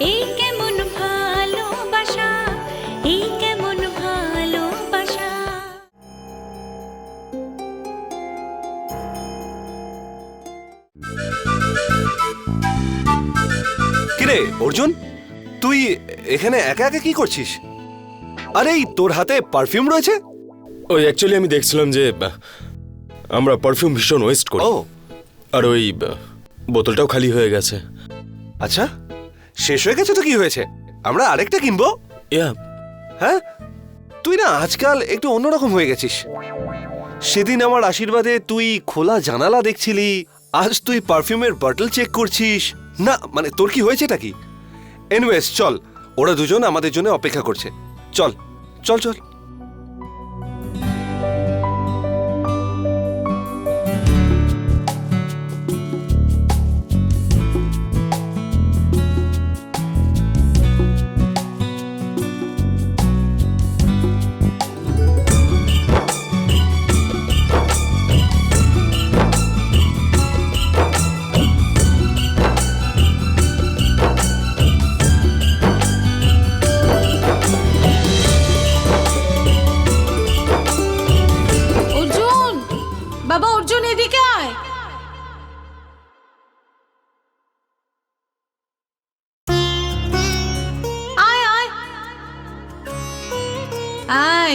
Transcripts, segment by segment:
এই কেমন ভালোবাসা এই কেমন ভালোবাসা। কিরে অর্জুন তুই এখানে একা একা কি করছিস? আরে এই তোর হাতে পারফিউম রয়েছে? ওই অ্যাকচুয়ালি আমি দেখছিলাম যে আহ, আমরা পারফিউম ভীষণ ওয়েস্ট করি। ও। আর ওই আহ, বোতলটাও খালি হয়ে গেছে। আচ্ছা? শেষ হয়ে গেছে তো কি হয়েছে? আমরা আরেকটা কিনবো? ইয়া। হ্যাঁ? তুই না আজকাল একটু অন্যরকম হয়ে গেছিস। সেদিন আমার আশীর্বাদে তুই খোলা জানালা দেখছিলি আজ তুই পারফিউমের বটল চেক করছিস। না মানে তোর কি হয়েছে নাকি এনওয়েস চল ওরা দুজন আমাদের জন্য অপেক্ষা করছে। চল চল চল।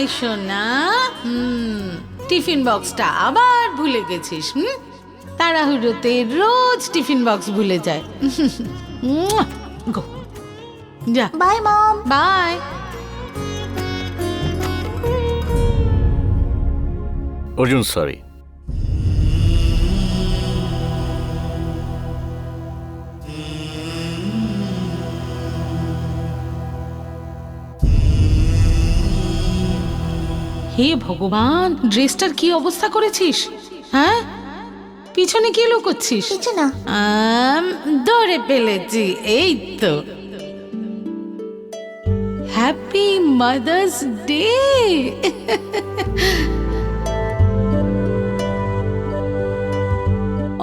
সোনা হুম টিফিন বক্সটা আবার ভুলে গেছিস হুম? তাড়াহুড়োতে রোজ টিফিন বক্স ভুলে যায়! যা। Bye mom. Bye. Arjun sorry হে ভগবান ড্রেসটার কি অবস্থা করেছিস? হ্যাঁ? পিছনে কি লুকোচ্ছিস? কিছু না। আম, ধরে ফেলেছি এই তো। Happy mother's day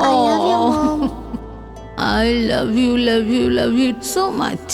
I love you mom I love you love you love you so much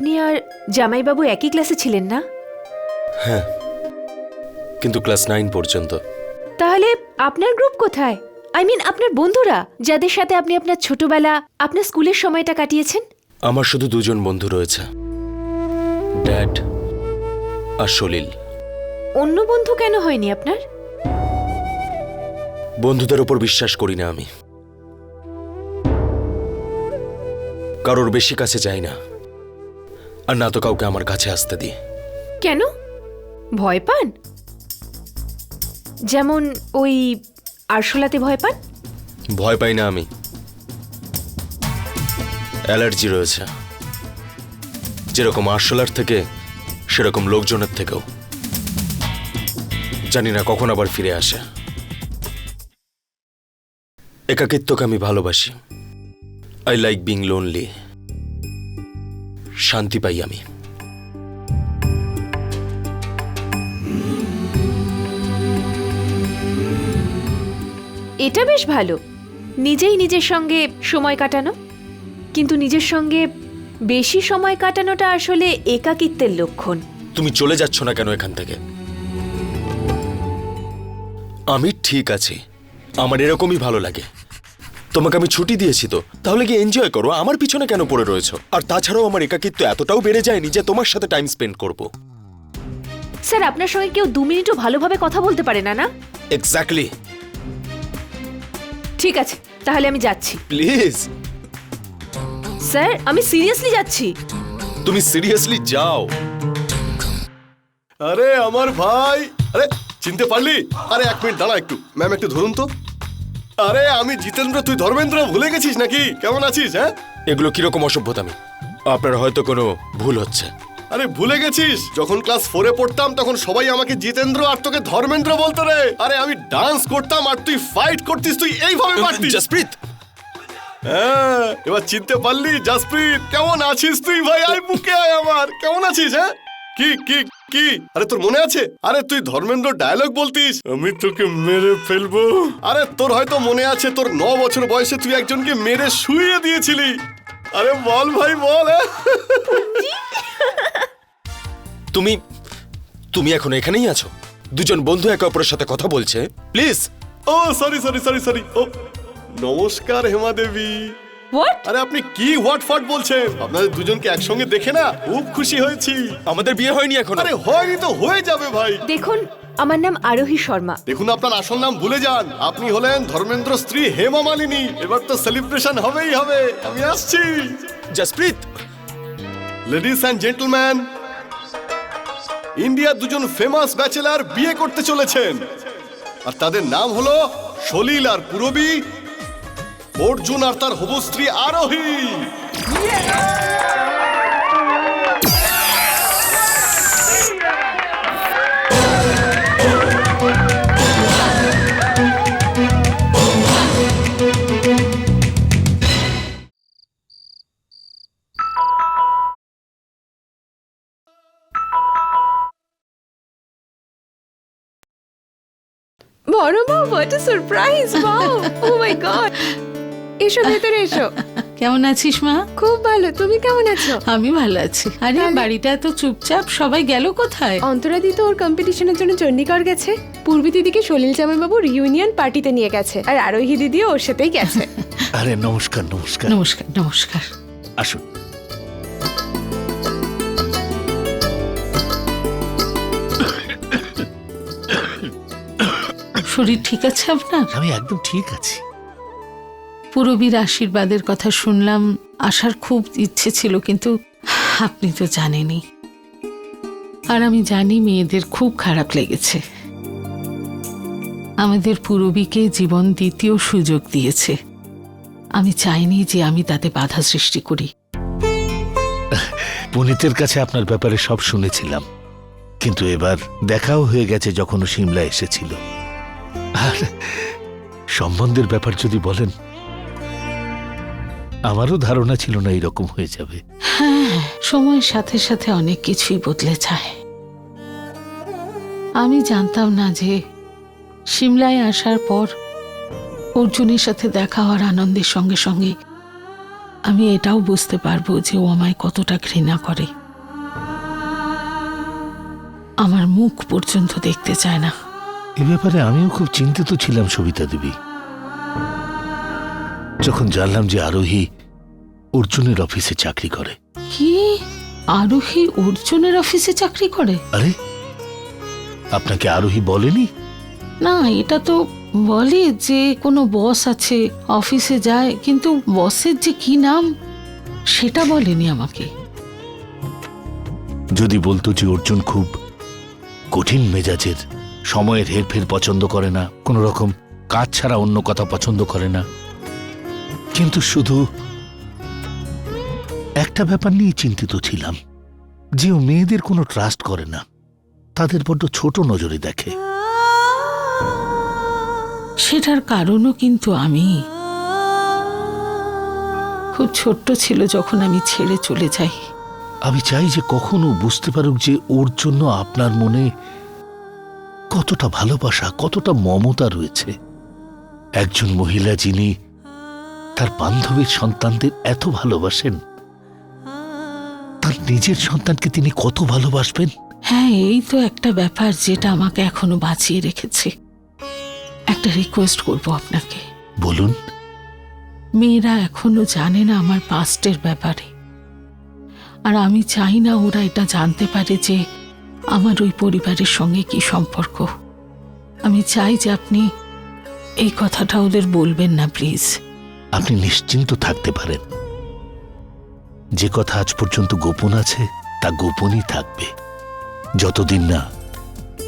আপনি আর জামাইবাবু একই ক্লাসে ছিলেন না? হ্যাঁ কিন্তু ক্লাস নাইন পর্যন্ত। তাহলে আপনার গ্রুপ কোথায়? আই মিন আপনার বন্ধুরা যাদের সাথে আপনি আপনার ছোটবেলা আপনার স্কুলের সময়টা কাটিয়েছেন? আমার শুধু দুজন বন্ধু রয়েছে ড্যাড আর সলিল। অন্য বন্ধু কেন হয়নি আপনার? বন্ধুদের ওপর বিশ্বাস করি না আমি। কারোর বেশি কাছে যাই না। আর না তো কাউকে আমার কাছে আসতে দিই কেন? ভয় পান? যেমন ওই আরশোলাতে ভয় পান? ভয় পাই না আমি। অ্যালার্জি রয়েছে। যেরকম আরশোলার থেকে সেরকম লোকজনের থেকেও। জানি না কখন আবার ফিরে আসে। একাকিত্বকে আমি ভালোবাসি। I like being lonely. শান্তি পাই আমি। এটা বেশ ভালো। নিজেই নিজের সঙ্গে সময় কাটানো। কিন্তু নিজের সঙ্গে বেশি সময় কাটানোটা আসলে একাকিত্বের লক্ষণ। তুমি চলে যাচ্ছ না কেন এখান থেকে? আমি ঠিক আছি। আমার এরকমই ভালো লাগে। তোমাকে আমি ছুটি দিয়েছি তো। তাহলে কি এনজয় করো আমার পিছনে কেন পড়ে রয়েছো? আর তাছাড়াও আমার একাকিত্ব এতটাও বেড়ে যায়নি যে তোমার সাথে টাইম স্পেন্ড করব। স্যার আপনার সঙ্গে কেউ দু মিনিটও ভালোভাবে কথা বলতে পারে না না? এক্স্যাক্টলি ঠিক আছে তাহলে আমি যাচ্ছি। প্লিজ স্যার আমি সিরিয়াসলি যাচ্ছি। তুমি সিরিয়াসলি যাও। আরে আমার ভাই! আরে চিনতে পারলি? আরে এক মিনিট দাঁড়া একটু। ম্যাম একটু ধরুন তো। আরে আমি জিতেন্দ্র তুই ধর্মেন্দ্র ভুলে গেছিস নাকি? কেমন আছিস হ্যাঁ? এগুলো কীরকম অসভ্যতামি আপনার হয়তো কোনো ভুল হচ্ছে। আরে ভুলে গেছিস? যখন ক্লাস ফোরে পড়তাম তখন সবাই আমাকে জিতেন্দ্র আর তোকে ধর্মেন্দ্র বলতো রে। আরে আমি ডান্স করতাম আর তুই ফাইট করতিস তুই এইভাবে পারতিস। জসপ্রীত! হ্যাঁ এবার চিনতে পারলি জাসপ্রীত কেমন আছিস তুই ভাই? আয় বুকে আয় আমার। কেমন আছিস হ্যাঁ? কি কি কি? আরে তোর মনে আছে? আরে তুই ধর্মেন্দ্র ডায়লগ বলতিস? আমি তোকে মেরে ফেলব। আরে তোর হয়তো মনে আছে তোর ন বছর বয়সে তুই একজনকে মেরে শুয়ে দিয়েছিলি। আরে বল ভাই বল? তুমি তুমি এখন এখানেই আছো? দুজন বন্ধু একে অপরের সাথে কথা বলছে। Please. Oh sorry sorry sorry sorry oh নমস্কার হেমা দেবী। হোয়াট আরে আপনি কি হোয়াট ফাট বলছেন? আপনাদের দুজনকে একসঙ্গে দেখে না খুব খুশি হয়েছি। আমাদের বিয়ে হয়নি এখন। আরে হয়নি তো হয়ে যাবে ভাই। দেখুন আমার নাম আরোহী শর্মা। দেখুন আপনার আসল নাম ভুলে যান। আপনি হলেন ধর্মেন্দ্র স্ত্রী হেমা মালিনী। এবার তো সেলিব্রেশন হবেই হবে। আমি আসছি। জসপ্রীত। লেডিস অ্যান্ড জেন্টলম্যান ইন্ডিয়ার দুজন ফেমাস ব্যাচেলার বিয়ে করতে চলেছেন। আর তাদের নাম হলো সলিল আর পুরবী। অর্জুন আর তার হবু স্ত্রী আরোহী। মা what a surprise wow oh my god এসো ভেতরে এসো। কেমন আছিস মা? খুব ভালো তুমি কেমন আছো? আমি ভালো আছি। আরে বাড়িটা এত চুপচাপ সবাই গেল কোথায়? অন্তরাদি তো ওর কম্পিটিশনের জন্য চণ্ডীগড় গেছে। পূর্বী দিদিকে সলিল জামাইবাবু রিউনিয়ন পার্টিতে নিয়ে গেছে আর আরোহী দিদিও ওর সাথেই গেছে। আরে নমস্কার নমস্কার। নমস্কার নমস্কার। আসুন। শরীর ঠিক আছে আপনার? আমি একদম ঠিক আছি। পুরবীর আশীর্বাদের কথা শুনলাম আসার খুব ইচ্ছে ছিল, কিন্তু আপনি তো জানেনই। আর আমি জানি মেয়েদের খুব খারাপ লেগেছে। আমাদের পুরবীকে জীবন দ্বিতীয় সুযোগ দিয়েছে। আমি চাইনি যে আমি তাতে বাধা সৃষ্টি করি। পুনিতের কাছে আপনার ব্যাপারে সব শুনেছিলাম। কিন্তু এবার দেখাও হয়ে গেছে যখন সিমলা এসেছিল। আর সম্বন্ধের ব্যাপার যদি বলেন আমারও ধারণা ছিল না এরকম হয়ে যাবে। হ্যাঁ সময়ের সাথে সাথে অনেক কিছুই বদলে যায়। আমি জানতাম না যে সিমলায় আসার পর অর্জুনের সাথে দেখা হওয়ার আনন্দের সঙ্গে সঙ্গে আমি এটাও বুঝতে পারব যে ও আমায় কতটা ঘৃণা করে। আমার মুখ পর্যন্ত দেখতে চায় না। এ ব্যাপারে আমিও খুব চিন্তিত ছিলাম সবিতা দেবী। যখন জানলাম যে আরোহী অর্জুনের অফিসে চাকরি করে। কি? আরোহী অর্জুনের অফিসে চাকরি করে? আরে আপনাকে আরোহী বলেনি? না এটা তো বলে যে কোনো বস আছে অফিসে যায় কিন্তু বসের যে কি নাম সেটা বলেনি আমাকে। যদি বলতো যে অর্জুন খুব কঠিন মেজাজের সময়ের হেরফের পছন্দ করে না কোনো রকম কাজ ছাড়া অন্য কথা পছন্দ করে না কিন্তু শুধু একটা ব্যাপার নিয়ে চিন্তিত ছিলাম। যে ও মেয়েদের কোনো ট্রাস্ট করে না। তাদের বড্ড ছোট নজরে দেখে। সেটার কারণও কিন্তু আমি। খুব ছোট্ট ছিল যখন আমি ছেড়ে চলে যাই। আমি চাই যে কখনো বুঝতে পারুক যে ওর জন্য আপনার মনে কতটা ভালোবাসা কতটা মমতা রয়েছে। একজন মহিলা যিনি তার বান্ধবীর সন্তানদের এত ভালোবাসেন? তার নিজের সন্তানকে তিনি কত ভালোবাসবেন? হ্যাঁ এই তো একটা ব্যাপার যেটা আমাকে এখনও বাঁচিয়ে রেখেছে। একটা রিকোয়েস্ট করব আপনাকে। বলুন। মেয়েরা এখনও জানে না আমার পাস্টের ব্যাপারে। আর আমি চাই না ওরা এটা জানতে পারে যে আমার ওই পরিবারের সঙ্গে কি সম্পর্ক। আমি চাই যে আপনি এই কথাটা ওদের বলবেন না প্লিজ আপনি নিশ্চিন্ত থাকতে পারেন। যে কথা আজ পর্যন্ত গোপন আছে তা গোপনই থাকবে। যতদিন না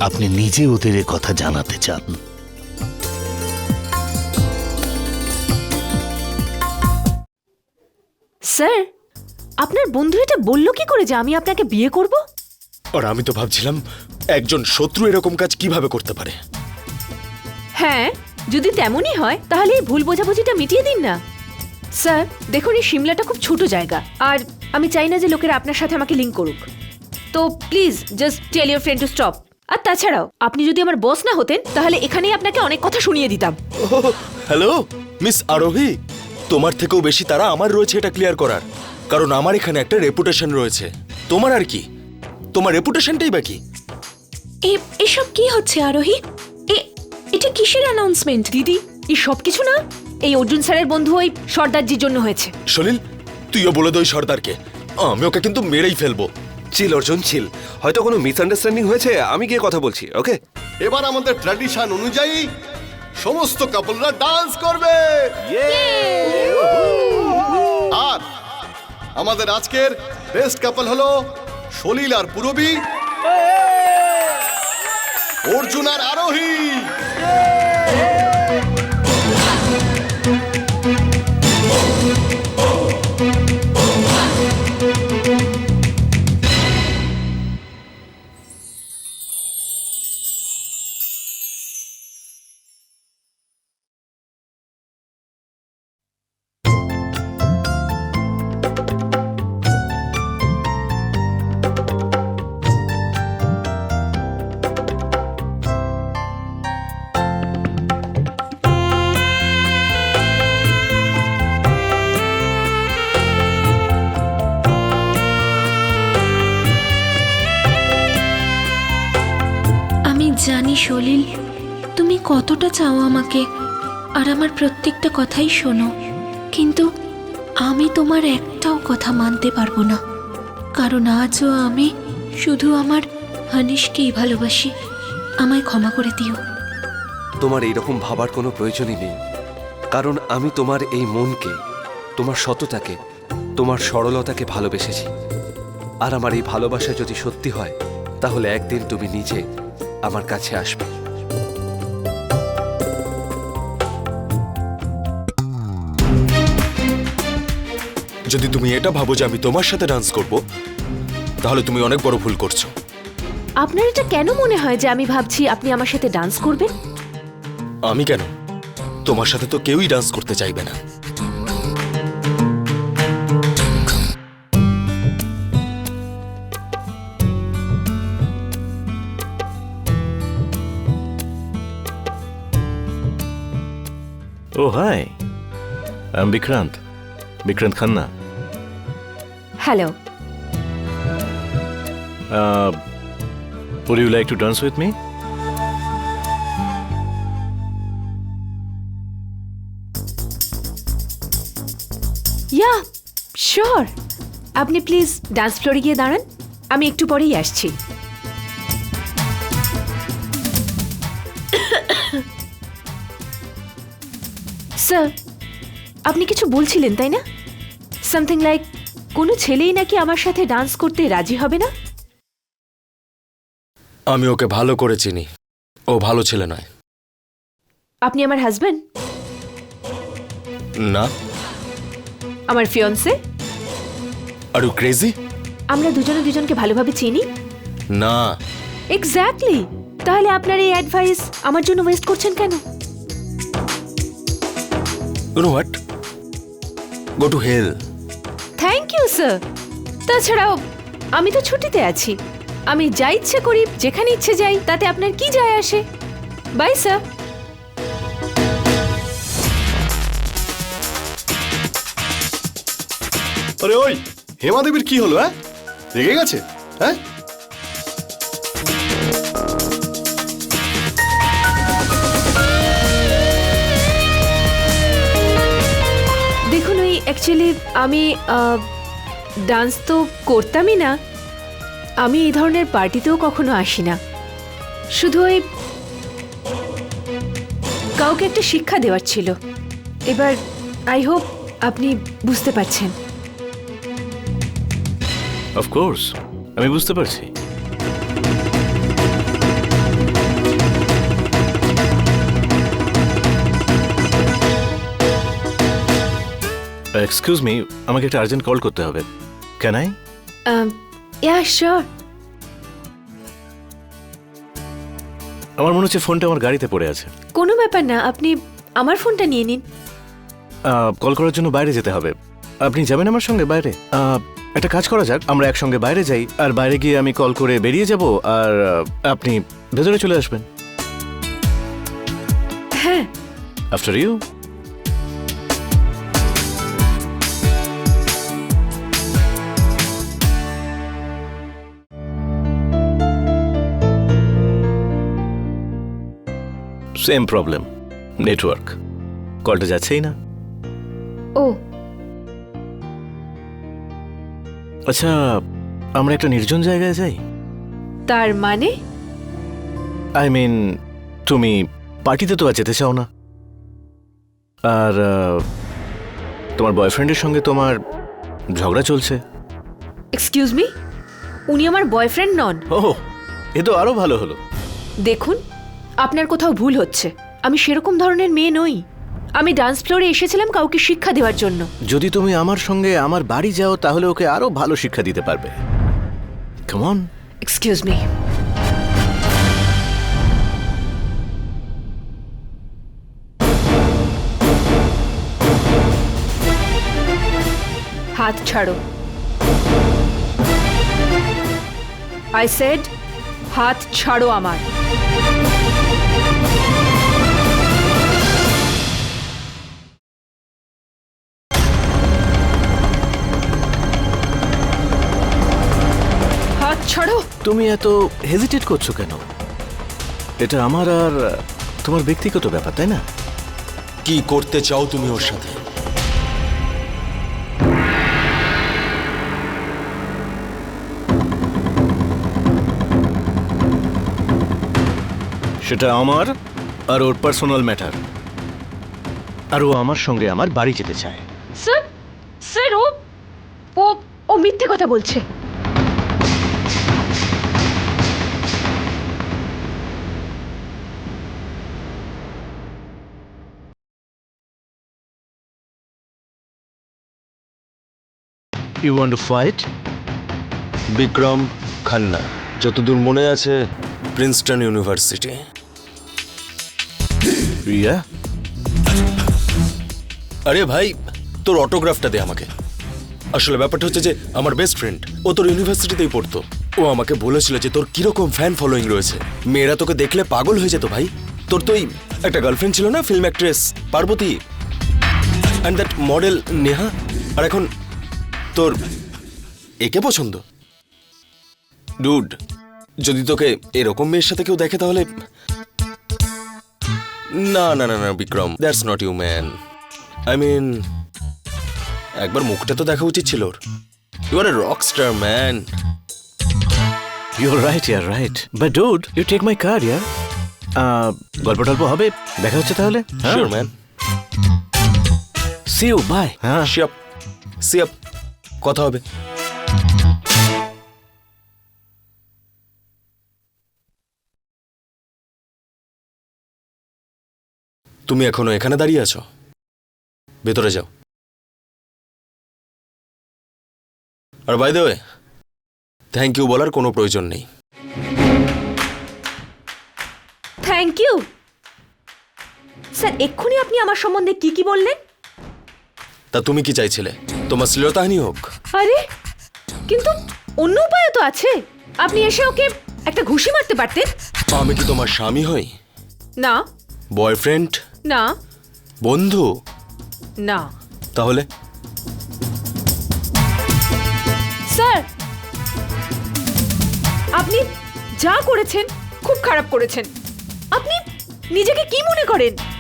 আপনি নিজে ওদের এ কথা জানাতে চান। স্যার আপনার বন্ধু এটা বলল কি করে যে আমি আপনাকে বিয়ে করব? আর আমি তো ভাবছিলাম একজন শত্রু এরকম কাজ কীভাবে করতে পারে? হ্যাঁ যদি তেমনই হয় তাহলে এই ভুল বোঝাবুঝিটা মিটিয়ে দিন না। স্যার দেখুন এই সিমলাটা খুব ছোট জায়গা। আর আমি চাই না যে লোকেরা আপনার সাথে আমাকে লিঙ্ক করুক। তো please just tell your friend to stop আর তাছাড়াও আপনি যদি আমার বস না হতেন তাহলে এখানেই আপনাকে অনেক কথা শুনিয়ে দিতাম। হ্যালো মিস আরোহী? তোমার থেকেও বেশি তারা আমার রয়েছে এটা ক্লিয়ার করার। কারণ আমার এখানে একটা রেপুটেশন রয়েছে। তোমার আর কি? তোমার রেপুটেশনটাই বাকি এসব কি হচ্ছে আরোহী? এটা কিসের অ্যানাউন্সমেন্ট দিদি এই সব কিছু না? এই অর্জুন স্যারের বন্ধু ওই সর্দারজির জন্য হয়েছে। সলিল তুইও বলে দই সর্দারকে। আমি ওকে কিন্তু মেরেই ফেলব। চিল অর্জুন চিল। হয়তো কোনো মিসআন্ডারস্ট্যান্ডিং হয়েছে আমি গিয়ে কথা বলছি ওকে এবার আমাদের ট্র্যাডিশন অনুযায়ী সমস্ত কাপলরা ডান্স করবে। আর আমাদের আজকের বেস্ট কাপল হলো সলিল আর পুরবী। অর্জুন আর আরোহী। আমি জানি সলিল, তুমি কতটা চাও আমাকে, আর আমার প্রত্যেকটা কথাই শোনো। কিন্তু আমি তোমার একটাও কথা মানতে পারব না। কারণ আজও আমি শুধু আমার হানিশকেই ভালোবাসি। আমায় ক্ষমা করে দিও। তোমার এইরকম ভাবার কোনো প্রয়োজনই নেই। কারণ আমি তোমার এই মনকে, তোমার সততাকে, তোমার সরলতাকে ভালোবেসেছি। আর আমার এই ভালোবাসা যদি সত্যি হয়, তাহলে একদিন তুমি নিজে আমার কাছে আসবে। যদি তুমি এটা ভাবো যে আমি তোমার সাথে ডান্স করব তাহলে তুমি অনেক বড় ভুল করছ। আপনার এটা কেন মনে হয় যে আমি ভাবছি আপনি আমার সাথে ডান্স করবেন? আমি কেন? তোমার সাথে তো কেউই ডান্স করতে চাইবে না। ও hi I Vikrant Vikrant Khanna hello would you like to dance with me আপনি প্লিজ ডান্স ফ্লোরে গিয়ে দাঁড়ান। আমি একটু পরেই আসছি। স্যার আপনি কিছু বলছিলেন তাই না? সামথিং লাইক কোনো ছেলেই নাকি আমার সাথে ডান্স করতে রাজি হবে না? আমি ওকে ভালো করে চিনি। ও ভালো ছেলে নয়। আপনি আমার হাজবেন্ড না। আমার ফিয়ন্সে আর ইউ ক্রেজি আমরা দুজনে দুজনকে ভালোভাবে চিনি? না। এক্স্যাক্টলি তাহলে আপনার এই অ্যাডভাইস আমার জন্য ওয়েস্ট করছেন কেন? You know what go to hell thank you sir তাছাড়াও আমি তো ছুটিতে আছি। আমি যা ইচ্ছে করি যেখানে ইচ্ছে যাই তাতে আপনার কি যায় আসে? বাই স্যার আরে ওই হেমা দেবীর কি হলো হ্যাঁ? রেগে গেছে হ্যাঁ? অ্যাকচুয়ালি আমি ডান্স তো করতামই না। আমি এই ধরনের পার্টিতেও কখনো আসি না শুধু ওই কাউকে একটা শিক্ষা দেওয়ার ছিল। এবার আই হোপ আপনি বুঝতে পারছেন। অফকোর্স আমি বুঝতে পারছি। এক্সকিউজ মি আমাকে একটা আর্জেন্ট কল করতে হবে। ক্যান আই ইয়া শিওর আমার মনে হচ্ছে ফোনটা আমার গাড়িতে পড়ে আছে। কোনো ব্যাপার না আপনি আমার ফোনটা নিয়ে নিন। কল করার জন্য বাইরে যেতে হবে। আপনি যাবেন আমার সঙ্গে বাইরে? একটা কাজ করা যাক আমরা একসঙ্গে বাইরে যাই আর বাইরে গিয়ে আমি কল করে বেরিয়ে যাব আর আপনি ভেতরে চলে আসবেন। হ্যাঁ। After you same problem network কলটা যাচ্ছেই না। ও। আচ্ছা আমরা একটা নির্জন জায়গায় যাই? তার মানে? আই মিন তুমি পার্টিতে তো আর যেতে চাও না। আর তোমার বয়ফ্রেন্ডের সঙ্গে তোমার ঝগড়া চলছে। এক্সকিউজ মি উনি আমার বয়ফ্রেন্ড নন। ও এ তো আরও ভালো হলো। দেখুন আপনার কোথাও ভুল হচ্ছে। আমি সেরকম ধরনের মেয়ে নই। আমি ডান্স ফ্লোরে এসেছিলাম কাউকে শিক্ষা দেওয়ার জন্য। যদি তুমি আমার সঙ্গে আমার বাড়ি যাও তাহলে ওকে আরও ভালো শিক্ষা দিতে পারবে। কেমন এক্সকিউজ মি হাত ছাড়ো। আই সেড হাত ছাড়ো আমার। ছাড়ো। তুমি এত হেজিটেট করছ কেন? এটা আমার আর তোমার ব্যক্তিগত ব্যাপার তাই না? কি করতে চাও তুমি ওর সাথে? সেটা আমার আর ওর পার্সোনাল ম্যাটার আর ও আমার সঙ্গে আমার বাড়ি যেতে চায়। স্যার স্যার ও ও ও মিথ্যে কথা বলছে। You want to fight Vikram Khanna যতদূর মনে আছে প্রিন্সটন ইউনিভার্সিটি রিয়া? আরে ভাই তোর অটোগ্রাফটা দে আমাকে। আসলে ব্যাপারটা হচ্ছে যে আমার বেস্ট ফ্রেন্ড ও তোর ইউনিভার্সিটিতেই পড়তো। ও আমাকে বলেছিল যে তোর কীরকম ফ্যান ফলোয়িং রয়েছে। মেয়েরা তোকে দেখলে পাগল হয়ে যেত ভাই। তোর তো একটা গার্লফ্রেন্ড ছিল না film actress Parvati? And that model Neha? আর এখন তোর একে পছন্দ? ডুড যদি তোকে এরকম মেয়ের সাথে কেউ দেখে তাহলে না না না না Vikram that's not you man I mean একবার মুখটা তো দেখা উচিত ছিল ওর। You are a rock star man you're right year right but dude you take my car ইয়ার গল্প টল্প হবে? দেখা হচ্ছে তাহলে? Sure man see you bye হ্যাঁ শিয়াপ সিয়াপ কথা হবে। তুমি এখনও এখানে দাঁড়িয়ে আছো? ভেতরে যাও। আর বাই ওয়ে থ্যাংক ইউ বলার কোনো প্রয়োজন নেই। থ্যাংক ইউ স্যার এক্ষুনি আপনি আমার সম্বন্ধে কি কি বললেন? তা তুমি কি চাইছিলে? তোমার শ্লীলতাহানি হোক। আরে কিন্তু অন্য উপায় তো আছে। আপনি এসে ওকে একটা ঘুষি মারতে পারতেন। আমি কি তোমার স্বামী হই না। বয়ফ্রেন্ড? না। বন্ধু? না। তাহলে? স্যার আপনি যা করেছেন খুব খারাপ করেছেন। আপনি নিজেকে কি মনে করেন?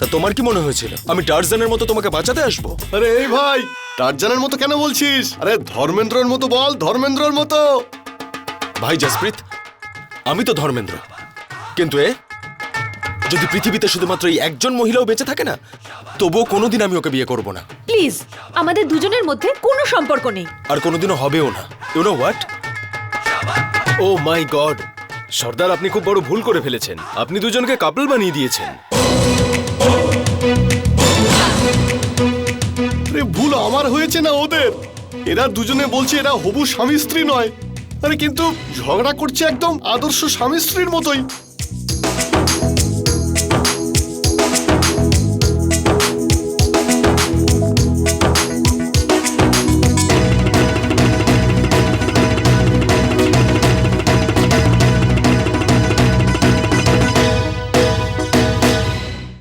তা তোমার কি মনে হয়েছিল? আমি টার্জানের মতো তোমাকে বাঁচাতে আসব? আরে এই ভাই টারজানের মতো কেন বলছিস? আরে ধর্মেন্দ্রর মতো বল ধর্মেন্দ্রর মতো। ভাই জসপ্রীত আমি তো ধর্মেন্দ্র। কিন্তু এ যদি পৃথিবীতে শুধুমাত্র এই একজন মহিলাও বেঁচে থাকে না তবুও কোনোদিন আমি ওকে বিয়ে করব না। প্লিজ আমাদের দুজনের মধ্যে কোনো সম্পর্ক নেই। আর কোনোদিনও হবেও না। You know what oh my god সর্দার আপনি খুব বড় ভুল করে ফেলেছেন। আপনি দুজনকে কাপল বানিয়ে দিয়েছেন। আমার হয়েছে না ওদের? এরা দুজনে বলছে এরা হবু স্বামী স্ত্রী নয়। আরে কিন্তু ঝগড়া করছে একদম আদর্শ স্বামী স্ত্রীর মতোই।